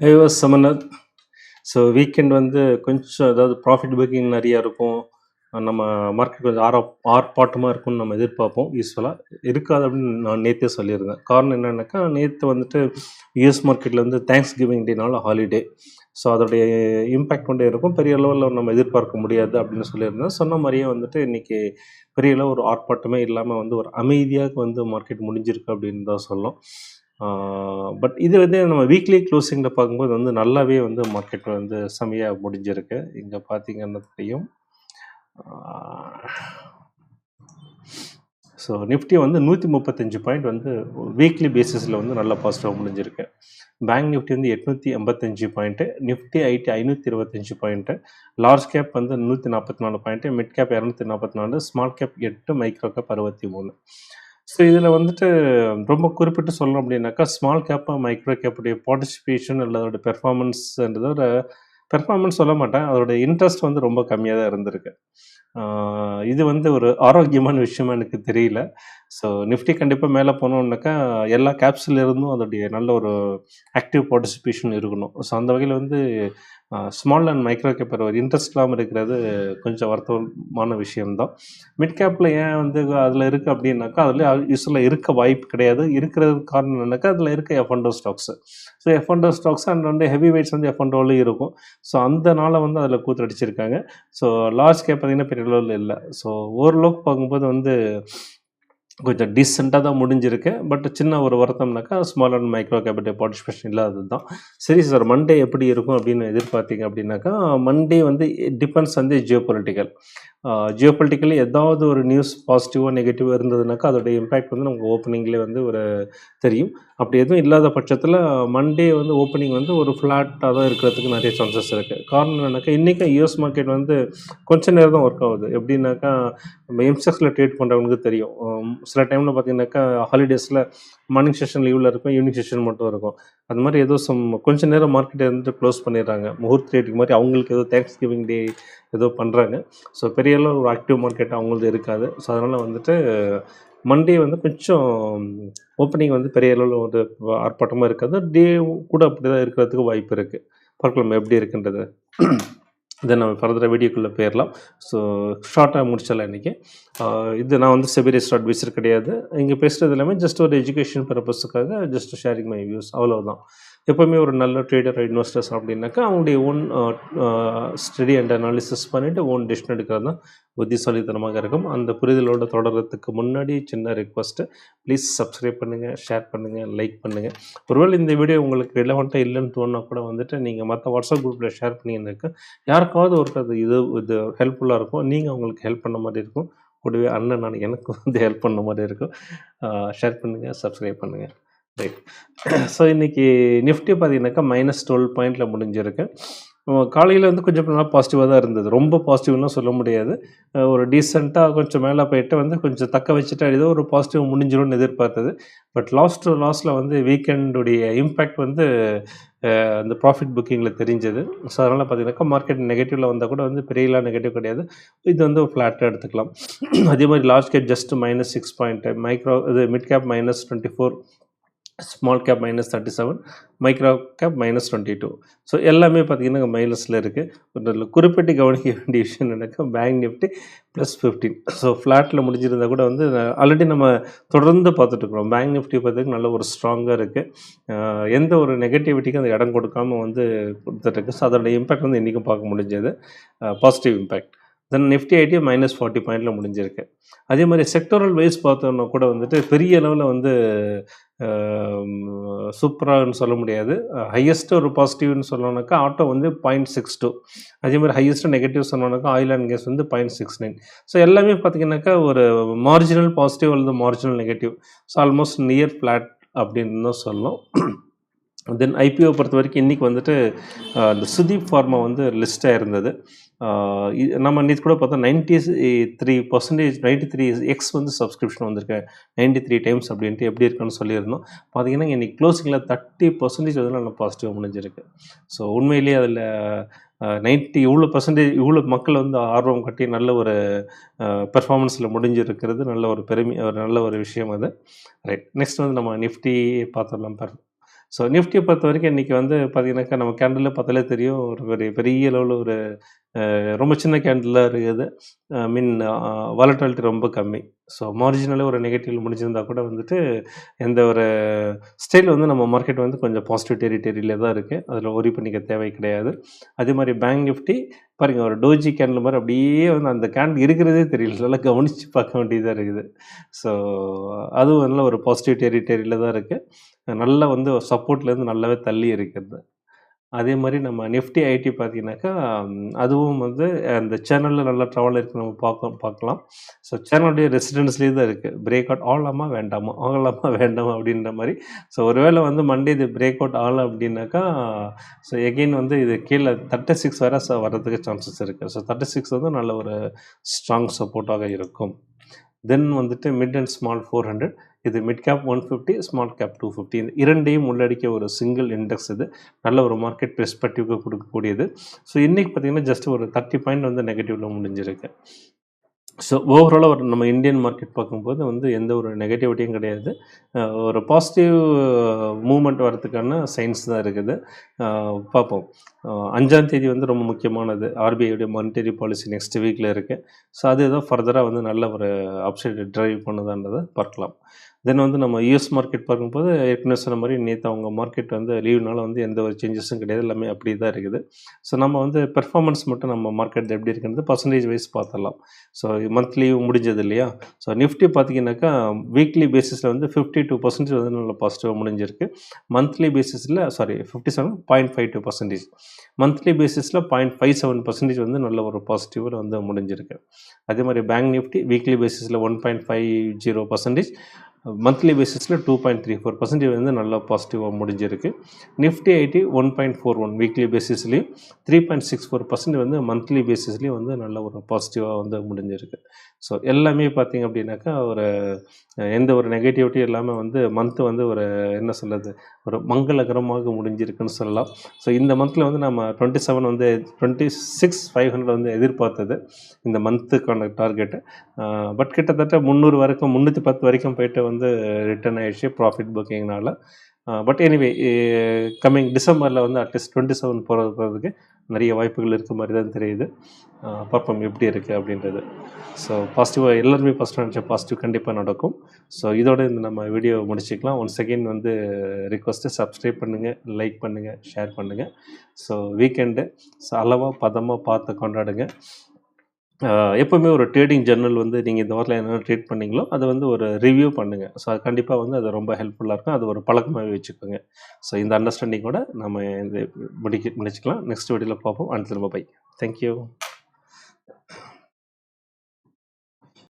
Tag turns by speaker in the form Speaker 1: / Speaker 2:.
Speaker 1: ஐவாஸ் Samnath so weekend வந்து கொஞ்சம் அதாவது ப்ராஃபிட் புக்கிங் நிறையா இருக்கும். நம்ம மார்க்கெட் கொஞ்சம் ஆர் ஆர்ப்பாட்டமாக இருக்கும்னு நம்ம எதிர்பார்ப்போம் யூஸ்வலாக இருக்காது அப்படின்னு நான் நேற்றே சொல்லியிருந்தேன். காரணம் என்னென்னாக்கா நேற்று வந்துட்டு யூஎஸ் மார்க்கெட்டில் வந்து தேங்க்ஸ் கிவிங் டேனால ஹாலிடே ஸோ அதோடைய இம்பேக்ட் கொண்டே இருக்கும். பெரிய லெவலில் நம்ம எதிர்பார்க்க முடியாது அப்படின்னு சொல்லியிருந்தேன். சொன்ன மாதிரியே வந்துட்டு இன்றைக்கி பெரிய அளவு ஒரு ஆர்ப்பாட்டமே இல்லாமல் வந்து ஒரு அமைதியாக வந்து மார்க்கெட் முடிஞ்சிருக்கு அப்படின்னு தான் சொல்லலாம் பட் இது வந்து நம்ம வீக்லி க்ளோசிங்கில் பார்க்கும்போது வந்து நல்லாவே வந்து மார்க்கெட் வந்து செமையாக முடிஞ்சிருக்கு. இங்கே பார்த்தீங்கன்னா தெரியும். ஸோ நிஃப்டி வந்து நூற்றி முப்பத்தஞ்சு பாயிண்ட் வந்து வீக்லி பேசிஸில் வந்து நல்லா பாசிட்டிவாக முடிஞ்சிருக்கு. பேங்க் நிஃப்டி வந்து எட்நூற்றி எண்பத்தஞ்சு பாயிண்ட்டு நிஃப்டி ஐடி ஐநூற்றி இருபத்தஞ்சு பாயிண்ட்டு லார்ஜ் கேப் வந்து நூற்றி நாற்பத்தி நாலு பாயிண்ட்டு மிட் கேப் இரநூத்தி நாற்பத்தி நாலு ஸ்மால் கேப் எட்டு மைக்ரோ கேப் அறுபத்தி மூணு. ஸோ இதில் வந்துட்டு ரொம்ப குறிப்பிட்டு சொல்லணும் அப்படின்னாக்கா ஸ்மால் கேப்பாக மைக்ரோ கேப்புடைய பார்ட்டிசிபேஷன் இல்லை அதோட பெர்ஃபார்மன்ஸ்ன்றத ஒரு பெர்ஃபார்மன்ஸ் சொல்ல மாட்டேன். அதோட இன்ட்ரெஸ்ட் வந்து ரொம்ப கம்மியாக தான் இருந்திருக்கு. இது வந்து ஒரு ஆரோக்கியமான விஷயமா எனக்கு தெரியல. ஸோ நிஃப்டி கண்டிப்பாக மேலே போனோம்னாக்கா எல்லா கேப்ஸில் இருந்தும் அதோடைய நல்ல ஒரு ஆக்டிவ் பார்ட்டிசிபேஷன் இருக்கணும். ஸோ அந்த வகையில் வந்து ஸ்மால் அண்ட் மைக்ரோ கேப்பர் ஒரு இன்ட்ரெஸ்ட் இல்லாமல் இருக்கிறது கொஞ்சம் வருத்தமான விஷயம்தான். மிட் கேப்பில் ஏன் வந்து அதில் இருக்குது அப்படின்னாக்கா அதில் யூஸ்வலாக இருக்க வாய்ப்பு கிடையாது. இருக்கிறது காரணம் என்னன்னாக்கா அதில் இருக்க F and O stocks so F and O stocks and வந்து ஹெவி வெயிட்ஸ் வந்து எஃபண்டோலையும் இருக்கும். ஸோ அந்த நாளை வந்து அதில் கூத்தடிச்சிருக்காங்க. ஸோ லார்ஜ் கேப் பார்த்தீங்கன்னா பெரிய இல்லை. ஸோ ஓரளவுக்கு பார்க்கும்போது வந்து கொஞ்சம் டீசெண்டாக தான் முடிஞ்சிருக்கு. பட் சின்ன ஒரு வருத்தம்னாக்கா small and micro capital participation இல்லாதது தான் சரி சார் மண்டே எப்படி இருக்கும் அப்படின்னு எதிர்பார்த்தீங்க அப்படின்னாக்கா மண்டே வந்து டிபெண்ட்ஸ் வந்து ஜியோ பொலிட்டிக்கல் ஜியோ பொலிட்டிக்கலி ஏதாவது ஒரு நியூஸ் பாசிட்டிவாக நெகட்டிவாக இருந்ததுனாக்கா அதோட இம்பேக்ட் வந்து நமக்கு ஓப்பனிங்லேயே வந்து ஒரு தெரியும். அப்படி எதுவும் இல்லாத பட்சத்தில் மண்டே வந்து ஓப்பனிங் வந்து ஒரு ஃப்ளாட்டாக தான் இருக்கிறதுக்கு நிறைய சான்சஸ் இருக்குது காரணம் என்னன்னாக்கா இன்றைக்கும் யூஎஸ் மார்க்கெட் வந்து கொஞ்ச நேரம் தான் ஒர்க் ஆகுது. எப்படின்னாக்கா நம்ம எம்செக்ஸில் ட்ரேட் பண்ணுறவங்களுக்கு தெரியும். சில டைமில் பார்த்தீங்கன்னாக்கா ஹாலிடேஸில் மார்னிங் செஷன் லீவில் இருக்கும் ஈவினிங் செஷன் மட்டும் இருக்கும். அது மாதிரி ஏதோ சம் கொஞ்ச நேரம் மார்க்கெட்டை இருந்துட்டு க்ளோஸ் பண்ணிடுறாங்க. முகூர்த்த ரேட்டுக்கு மாதிரி அவங்களுக்கு ஏதோ தேங்க்ஸ் கிவிங் டே ஏதோ பண்ணுறாங்க ஸோ பெரிய அளவு ஒரு ஆக்டிவ் மார்க்கெட் அவங்களது இருக்காது. ஸோ அதனால் வந்துட்டு மண்டே வந்து கொஞ்சம் ஓப்பனிங் வந்து பெரிய அளவில் ஒரு ஆர்ப்பாட்டமாக இருக்காது. டே கூட அப்படி தான் இருக்கிறதுக்கு வாய்ப்பு இருக்குது பார்க்கலாம் எப்படி இருக்குன்றது. தென் நம்ம ஃபர்தராக வீடியோக்குள்ளே போயிடலாம் ஸோ ஷார்ட்டாக முடிச்சிடலாம் இன்றைக்கி இது நான் வந்து செபிரிஸ்ட் அட்வைசர் கிடையாது. இங்கே பேசுகிறது எல்லாமே ஜஸ்ட் ஒரு எஜுகேஷன் பர்பஸுக்காக ஜஸ்ட் ஷேரிங் மை வியூஸ் அவ்வளோதான் எப்போவுமே ஒரு நல்ல ட்ரேடர் இன்வெஸ்டர்ஸ் அப்படின்னாக்கா அவங்களுடைய ஓன் ஸ்டடி அண்ட் அனாலிசிஸ் பண்ணிவிட்டு ஓன் டிசிஷன் எடுக்கிறது தான் புத்திசாலித்தனமாக இருக்கும். அந்த புரிதலோடு தொடர்கிறதுக்கு முன்னாடி சின்ன ரெக்வஸ்ட்டு ப்ளீஸ் சப்ஸ்கிரைப் பண்ணுங்கள் ஷேர் பண்ணுங்கள் லைக் பண்ணுங்கள் ஒருவேளை இந்த வீடியோ உங்களுக்கு ரிலவெண்ட்டாக இல்லைன்னு தோணுனா கூட வந்துட்டு நீங்கள் மற்ற வாட்ஸ்அப் குரூப்பில் ஷேர் பண்ணிங்கன்னாக்கா யாருக்காவது ஒருத்தர் இது இது ஹெல்ப்ஃபுல்லாக இருக்கும். நீங்கள் அவங்களுக்கு ஹெல்ப் பண்ண மாதிரி இருக்கும். கூடவே அண்ணன் நான் எனக்கு வந்து ஹெல்ப் பண்ண மாதிரி இருக்கும். ஷேர் பண்ணுங்கள் சப்ஸ்கிரைப் பண்ணுங்கள் ரைட் ஸோ இன்றைக்கி நிஃப்டி பார்த்தீங்கன்னாக்கா மைனஸ் டுவெல் பாயிண்டில் முடிஞ்சிருக்கு. காலையில் வந்து கொஞ்சம் நல்லா பாசிட்டிவாக தான் இருந்தது. ரொம்ப பாசிட்டிவ்லாம் சொல்ல முடியாது. ஒரு டீசெண்டாக கொஞ்சம் மேலே போயிட்டு வந்து கொஞ்சம் தக்க வச்சுட்டு ஏதோ ஒரு பாசிட்டிவ் முடிஞ்சிடும்னு எதிர்பார்த்தது. பட் லாஸ்ட் டு லாஸ்ட்டில் வந்து வீக்கெண்டுடைய இம்பேக்ட் வந்து அந்த ப்ராஃபிட் புக்கிங்கில் தெரிஞ்சது. ஸோ அதனால் பார்த்தீங்கன்னாக்கா மார்க்கெட் நெகட்டிவில் வந்தால் கூட வந்து பெரியலாம் நெகட்டிவ் கிடையாது. இது வந்து ஃப்ளாட்டாக எடுத்துக்கலாம். அதே மாதிரி large cap just minus six point micro இது mid cap minus twenty four small cap minus thirty seven micro cap minus twenty two so எல்லாமே பார்த்தீங்கன்னா மைனஸில் இருக்குது இதில் குறிப்பிட்டு கவனிக்க வேண்டிய விஷயம் என்னன்னாக்கா bank Nifty plus fifteen so ஃப்ளாட்டில் முடிஞ்சிருந்தா கூட வந்து ஆல்ரெடி நம்ம தொடர்ந்து பார்த்துட்ருக்குறோம் பேங்க் நிஃப்டி பார்த்தீங்கன்னா நல்ல ஒரு ஸ்ட்ராங்காக இருக்குது எந்த ஒரு நெகட்டிவிட்டிக்கும் அந்த இடம் கொடுக்காம வந்து கொடுத்துட்ருக்கு ஸோ அதோட இம்பேக்ட் வந்து இன்றைக்கும் பார்க்க முடிஞ்சது. Positive impact then Nifty IT minus forty பாயிண்டில் முடிஞ்சிருக்கு. அதே மாதிரி செக்டோரல் வைஸ் பார்த்தோன்னா கூட வந்துட்டு பெரிய அளவில் வந்து சூப்பராகன்னு சொல்ல முடியாது. ஹையஸ்ட் ஒரு பாசிட்டிவ்னு சொல்லணுனாக்கா ஆட்டோ வந்து பாயிண்ட் சிக்ஸ் டூ அதே மாதிரி ஹையஸ்ட்டு நெகட்டிவ் சொன்னோன்னாக்கா ஆயில் அண்ட் கேஸ் வந்து பாயிண்ட் சிக்ஸ் நைன் ஸோ எல்லாமே பார்த்தீங்கன்னாக்கா ஒரு மார்ஜினல் பாசிட்டிவ் அல்லது marginal negative so almost near flat அப்படின்னு தான் சொல்லலாம் தென் ஐபிஓ பொறுத்த வரைக்கும் இன்றைக்கி வந்துட்டு இந்த சுதீப் ஃபார்மா வந்து லிஸ்ட்டாக இருந்தது. இது நம்ம நேற்று கூட பார்த்தா ninety three percentage ninety three X வந்து சப்ஸ்கிரிப்ஷன் வந்திருக்கு. நைன்டி த்ரீ டைம்ஸ் அப்படின்ட்டு எப்படி இருக்குன்னு சொல்லியிருந்தோம். பார்த்தீங்கன்னா இன்னைக்கு க்ளோசிங்கில் தேர்ட்டி பர்சன்டேஜ் வந்து நல்லா பாசிட்டிவாக முடிஞ்சிருக்கு. ஸோ உண்மையிலேயே அதில் நைன்ட்டி இவ்வளோ பர்சன்டேஜ் இவ்வளோ மக்கள் வந்து ஆர்வம் கட்டி நல்ல ஒரு பெர்ஃபார்மன்ஸில் முடிஞ்சிருக்கிறது. நல்ல ஒரு பெருமை ஒரு நல்ல ஒரு விஷயம் அது. ரைட் நெக்ஸ்ட் வந்து நம்ம நிஃப்டி பார்த்துடலாம் பாரு ஸோ நிஃப்டியை பொறுத்த வரைக்கும் இன்றைக்கி வந்து பார்த்தீங்கன்னாக்கா நம்ம கேண்டில் பார்த்தாலே தெரியும். ஒரு பெரிய பெரிய லெவலில் ஒரு ரொம்ப சின்ன கேண்டிலாக இருக்குது. மீன் வாலட்டாலிட்டி ரொம்ப கம்மி. ஸோ மார்ஜினலே ஒரு நெகட்டிவ் முடிஞ்சிருந்தா கூட வந்துட்டு எந்த ஒரு ஸ்டைல் வந்து நம்ம மார்க்கெட் வந்து கொஞ்சம் பாசிட்டிவ் டெரிட்டரியில தான் இருக்குது அதில் ஒரி பண்ணிக்க தேவை கிடையாது. அதே மாதிரி பேங்க் நிஃப்டி பாருங்க ஒரு டோஜி கேண்டில் மாதிரி அப்படியே வந்து அந்த கேண்டில் இருக்கிறதே தெரியல. நல்லா கவனித்து பார்க்க வேண்டியதாக இருக்குது. ஸோ அதுவும் நல்ல ஒரு பாசிட்டிவ் டெரிட்டரியில் தான் இருக்குது நல்லா வந்து சப்போர்ட்லேருந்து நல்லாவே தள்ளி இருக்கிறது. அதே மாதிரி நம்ம நிஃப்டி ஐடி பார்த்தீங்கன்னாக்கா அதுவும் வந்து அந்த சேனலில் நல்லா ட்ராவல் இருக்குது நம்ம பார்க்க பார்க்கலாம். ஸோ சேனலுடைய ரெசிடென்ஸ்லேயே தான் இருக்குது பிரேக் அவுட் ஆகலாமா வேண்டாமா? ஆகலாமா வேண்டாமா? அப்படின்ற மாதிரி. ஸோ ஒருவேளை வந்து மண்டே இது பிரேக் அவுட் ஆகலை அப்படின்னாக்கா ஸோ எகெயின் வந்து இது கீழே தேர்ட்டி சிக்ஸ் வர வர்றதுக்கு சான்சஸ் இருக்குது ஸோ தேர்ட்டி சிக்ஸ் வந்து நல்ல ஒரு ஸ்ட்ராங் சப்போர்ட்டாக இருக்கும். தென் வந்துட்டு mid and small four hundred இது mid cap one fifty small cap two fifty இந்த இரண்டையும் உள்ளடக்கிய ஒரு சிங்கிள் இண்டெக்ஸ் இது. நல்ல ஒரு மார்க்கெட் பெர்ஸ்பெக்டிவ்க்கு கொடுக்கக்கூடியது. ஸோ இன்றைக்கி பார்த்தீங்கன்னா ஜஸ்ட் ஒரு தேர்ட்டி பாயிண்ட் வந்து நெகட்டிவில் முடிஞ்சிருக்கு. ஸோ ஓவராலாக ஒரு நம்ம இந்தியன் மார்க்கெட் பார்க்கும்போது வந்து எந்த ஒரு நெகட்டிவிட்டியும் கிடையாது. ஒரு பாசிட்டிவ் மூமெண்ட் வரதுக்கான சைன்ஸ் தான் இருக்குது. பார்ப்போம். அஞ்சாம் தேதி வந்து ரொம்ப முக்கியமானது. ஆர்பிஐடைய மானிட்டரி பாலிசி நெக்ஸ்ட் வீக்கில் இருக்குது ஸோ அது ஏதோ ஃபர்தராக வந்து நல்ல ஒரு அப்சைட் ட்ரைவ் பண்ணுதான்றதை பார்க்கலாம். தென் வந்து நம்ம யூஎஸ் மார்க்கெட் பார்க்கும்போது ஏற்கனவே சொன்ன மாதிரி நேற்று அவங்க மார்க்கெட் வந்து லீவ்னால வந்து எந்த ஒரு சேஞ்சஸும் கிடையாது. எல்லாமே அப்படி தான் இருக்குது. ஸோ நம்ம வந்து பெர்ஃபார்மன்ஸ் மட்டும் நம்ம மார்க்கெட் எப்படி இருக்குன்றது பர்சன்டேஜ் வைஸ் பார்த்துடலாம். ஸோ மந்த்லி முடிஞ்சது இல்லையா? ஸோ நிஃப்டி பார்த்தீங்கன்னாக்கா வீக்லி பேசிஸில் வந்து ஃபிஃப்டி டூ பர்சன்டேஜ் வந்து நல்ல பாசிட்டிவாக முடிஞ்சிருக்கு. மந்த்லி பேசிஸில் sorry fifty seven point five two percentage monthly பேசிஸில் பாயிண்ட் ஃபைவ் செவன் பர்சன்டேஜ் வந்து நல்ல ஒரு பாசிட்டிவில் வந்து முடிஞ்சிருக்கு. அதே மாதிரி பேங்க் நிஃப்டி வீக்லி பேசிஸில் one point five zero percentage monthly பேசிஸில் two point three four percentage வந்து நல்லா பாசிட்டிவாக முடிஞ்சிருக்கு. Nifty IT one point four one weekly பேசிஸ்லேயும் three point six four percent வந்து மந்த்லி பேசிஸ்லேயும் வந்து நல்ல ஒரு பாசிட்டிவாக வந்து முடிஞ்சிருக்கு. ஸோ எல்லாமே பார்த்தீங்க அப்படின்னாக்கா ஒரு எந்த ஒரு நெகட்டிவிட்டி இல்லாமல் வந்து மந்த்து வந்து ஒரு என்ன சொல்கிறது ஒரு மங்களகரமாக முடிஞ்சிருக்குன்னு சொல்லலாம். ஸோ இந்த மந்தில் வந்து நம்ம டுவெண்ட்டி செவன் வந்து டுவெண்ட்டி சிக்ஸ் ஃபைவ் ஹண்ட்ரட் வந்து எதிர்பார்த்தது இந்த மந்த்துக்கான டார்கெட்டு பட் கிட்டத்தட்ட முந்நூறு வரைக்கும் முந்நூற்றி பத்து வரைக்கும் போயிட்டு வந்து வந்து ரிட்டர்ன் ஆயிடுச்சு ப்ராஃபிட் புக்கிங்னால பட் எனிவே கம்மிங் டிசம்பரில் வந்து அட்லீஸ்ட் டுவெண்ட்டி செவன் போகிறது போகிறதுக்கு நிறைய வாய்ப்புகள் இருக்க மாதிரி தான் தெரியுது. பர்ஃபார்ம் பார்ப்போம் எப்படி இருக்குது அப்படின்றது. ஸோ பாசிட்டிவாக எல்லாருமே ஃபஸ்ட்டு நினச்ச பாசிட்டிவ் கண்டிப்பாக நடக்கும். ஸோ இதோட இந்த நம்ம வீடியோ முடிச்சுக்கலாம். ஒன் செகண்ட் வந்து ரிக்வஸ்ட்டு சப்ஸ்கிரைப் பண்ணுங்கள் லைக் பண்ணுங்கள் ஷேர் பண்ணுங்கள் ஸோ வீக்கெண்டு ஸோ அளவாக பதமாக பார்த்து கொண்டாடுங்க. எப்போவுமே ஒரு ட்ரேடிங் ஜெர்னல் வந்து நீங்கள் இந்த வாரத்தில் என்னென்ன ட்ரேட் பண்ணீங்களோ அதை வந்து ஒரு ரிவ்யூ பண்ணுங்கள் ஸோ அது கண்டிப்பாக வந்து அது ரொம்ப ஹெல்ப்ஃபுல்லாக இருக்கும். அது ஒரு பழக்கமாகவே வச்சுக்கோங்க. ஸோ இந்த அண்டர்ஸ்டாண்டிங்கோட நம்ம இந்த முடிக்க முடிச்சுக்கலாம். நெக்ஸ்ட் வீடியோவில் பார்ப்போம். அடுத்த நம்ம பை தேங்க்யூ